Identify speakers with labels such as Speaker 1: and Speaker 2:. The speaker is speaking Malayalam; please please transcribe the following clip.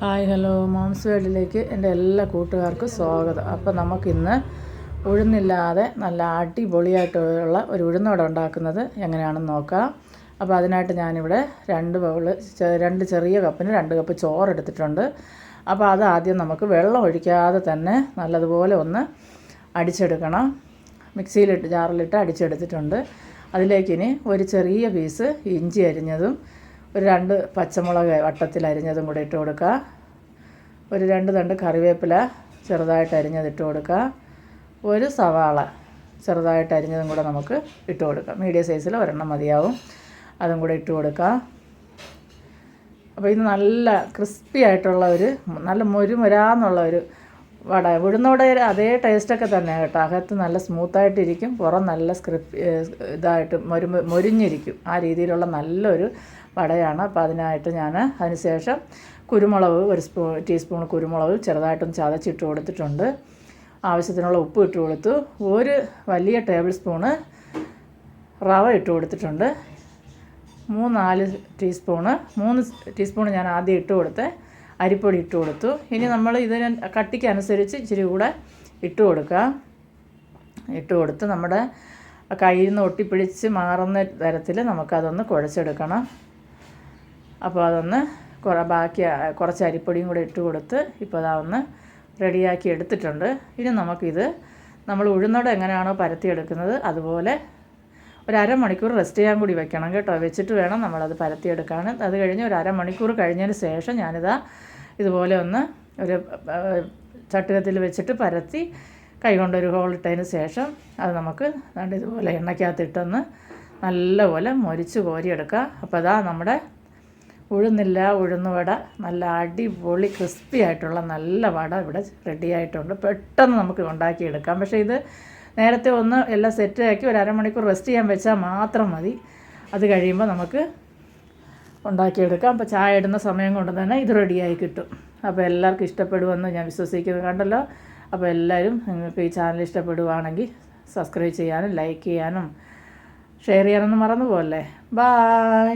Speaker 1: Hi hello. മോംസ് വേൾഡിലേക്ക് എന്റെ എല്ലാ കൂട്ടുകാർക്കും സ്വാഗതം. അപ്പോൾ നമുക്കിന്ന് ഉഴുന്നില്ലാതെ നല്ല അടിപൊളിയായിട്ടുള്ള ഒരു ഉഴുന്നോട ഉണ്ടാക്കുന്നത് എങ്ങനെയാണെന്ന് നോക്കാം. അപ്പോൾ അതിനായിട്ട് ഞാനിവിടെ രണ്ട് ബൗൾ രണ്ട് ചെറിയ കപ്പിന് രണ്ട് കപ്പ് ചോറ് എടുത്തിട്ടുണ്ട്. അപ്പോൾ അത് ആദ്യം നമുക്ക് വെള്ളം ഒഴിക്കാതെ തന്നെ നല്ലതുപോലെ ഒന്ന് അടിച്ചെടുക്കണം. മിക്സിയിലിട്ട് ജാറിലിട്ട് അടിച്ചെടുത്തിട്ടുണ്ട്. അതിലേക്കിനി ഒരു ചെറിയ പീസ് ഇഞ്ചി അരിഞ്ഞതും ഒരു രണ്ട് പച്ചമുളക് വട്ടത്തിൽ അരിഞ്ഞതും കൂടെ ഇട്ട് കൊടുക്കുക. ഒരു രണ്ട് തണ്ട് കറിവേപ്പില ചെറുതായിട്ട് അരിഞ്ഞത് ഇട്ട് കൊടുക്കുക. ഒരു സവാള ചെറുതായിട്ട് അരിഞ്ഞതും കൂടെ നമുക്ക് ഇട്ട് കൊടുക്കാം മീഡിയം സൈസിൽ ഒരെണ്ണം മതിയാവും. അതും കൂടെ ഇട്ട് കൊടുക്കുക. അപ്പോൾ ഇത് നല്ല ക്രിസ്പി ആയിട്ടുള്ള ഒരു നല്ല മുരുമുരാന്നുള്ള ഒരു വട ഉഴുന്നോടെ അതേ ടേസ്റ്റൊക്കെ തന്നെ കേട്ടോ. അകത്ത് നല്ല സ്മൂത്തായിട്ടിരിക്കും പുറം നല്ല സ്ക്രിപ്പ് ഇതായിട്ട് മൊരു മൊരിഞ്ഞിരിക്കും. ആ രീതിയിലുള്ള നല്ലൊരു വടയാണ്. അപ്പോൾ അതിനായിട്ട് ഞാൻ അതിനുശേഷം കുരുമുളക് ഒരു സ്പൂ ടീസ്പൂൺ കുരുമുളക് ചെറുതായിട്ടൊന്ന് ചതച്ചിട്ട് കൊടുത്തിട്ടുണ്ട്. ആവശ്യത്തിനുള്ള ഉപ്പ് ഇട്ട് കൊടുത്തു. ഒരു വലിയ ടേബിൾ സ്പൂണ് റവ ഇട്ട് കൊടുത്തിട്ടുണ്ട്. മൂന്നാൽ ടീസ്പൂണ് മൂന്ന് ടീസ്പൂൺ ഞാൻ ആദ്യം ഇട്ട് കൊടുത്ത്. അരിപ്പൊടി ഇട്ട് കൊടുത്തു. ഇനി നമ്മൾ ഇതിന് കട്ടിക്കനുസരിച്ച് ഇച്ചിരി കൂടെ ഇട്ട് കൊടുക്കുക. ഇട്ട് കൊടുത്ത് നമ്മുടെ കയ്യിൽ നിന്ന് ഒട്ടിപ്പിടിച്ച് മാറുന്ന തരത്തിൽ നമുക്കതൊന്ന് കുഴച്ചെടുക്കണം. അപ്പോൾ അതൊന്ന് കുറ ബാക്കി കുറച്ച് അരിപ്പൊടിയും കൂടെ ഇട്ട് കൊടുത്ത് ഇപ്പോൾ അതാ ഒന്ന് റെഡിയാക്കി എടുത്തിട്ടുണ്ട്. ഇനി നമുക്കിത് നമ്മൾ ഉഴുന്നോടെ എങ്ങനെയാണോ പരത്തിയെടുക്കുന്നത് അതുപോലെ ഒരു അരമണിക്കൂർ റെസ്റ്റ് ചെയ്യാൻ കൂടി വെക്കണം കേട്ടോ. വെച്ചിട്ട് വേണം നമ്മളത് പരത്തിയെടുക്കാൻ അത് കഴിഞ്ഞ് ഒരു അരമണിക്കൂർ കഴിഞ്ഞതിന് ശേഷം ഞാനിതാ ഇതുപോലെ ഒന്ന് ഒരു ചട്ടുകത്തിൽ വെച്ചിട്ട് പരത്തി കൈകൊണ്ടൊരു ഹോളിട്ടതിന് ശേഷം അത് നമുക്ക് ഇതുപോലെ എണ്ണയ്ക്കകത്തിട്ടൊന്ന് നല്ലപോലെ മൊരിച്ച് കോരിയെടുക്കുക. അപ്പോൾ അതാ നമ്മുടെ ഉഴുന്നില്ല ഉഴുന്ന് വട നല്ല അടിപൊളി ക്രിസ്പി ആയിട്ടുള്ള നല്ല വട ഇവിടെ റെഡി ആയിട്ടുണ്ട്. പെട്ടെന്ന് നമുക്ക് ഉണ്ടാക്കിയെടുക്കാം. പക്ഷേ ഇത് നേരത്തെ ഒന്ന് എല്ലാം സെറ്റാക്കി ഒരു അരമണിക്കൂർ റെസ്റ്റ് ചെയ്യാൻ വെച്ചാൽ മാത്രം മതി. അത് കഴിയുമ്പോൾ നമുക്ക് ഉണ്ടാക്കിയെടുക്കാം. അപ്പോൾ ചായ ഇടുന്ന സമയം കൊണ്ട് തന്നെ ഇത് റെഡിയായി കിട്ടും. അപ്പോൾ എല്ലാവർക്കും ഇഷ്ടപ്പെടുമെന്ന് ഞാൻ വിശ്വസിക്കുന്നു. കണ്ടല്ലോ? അപ്പോൾ എല്ലാവരും നിങ്ങൾക്ക് ഈ ചാനൽ ഇഷ്ടപ്പെടുവാണെങ്കിൽ സബ്സ്ക്രൈബ് ചെയ്യാനും ലൈക്ക് ചെയ്യാനും ഷെയർ ചെയ്യാനൊന്നും മറന്നു പോകല്ലേ ബായ്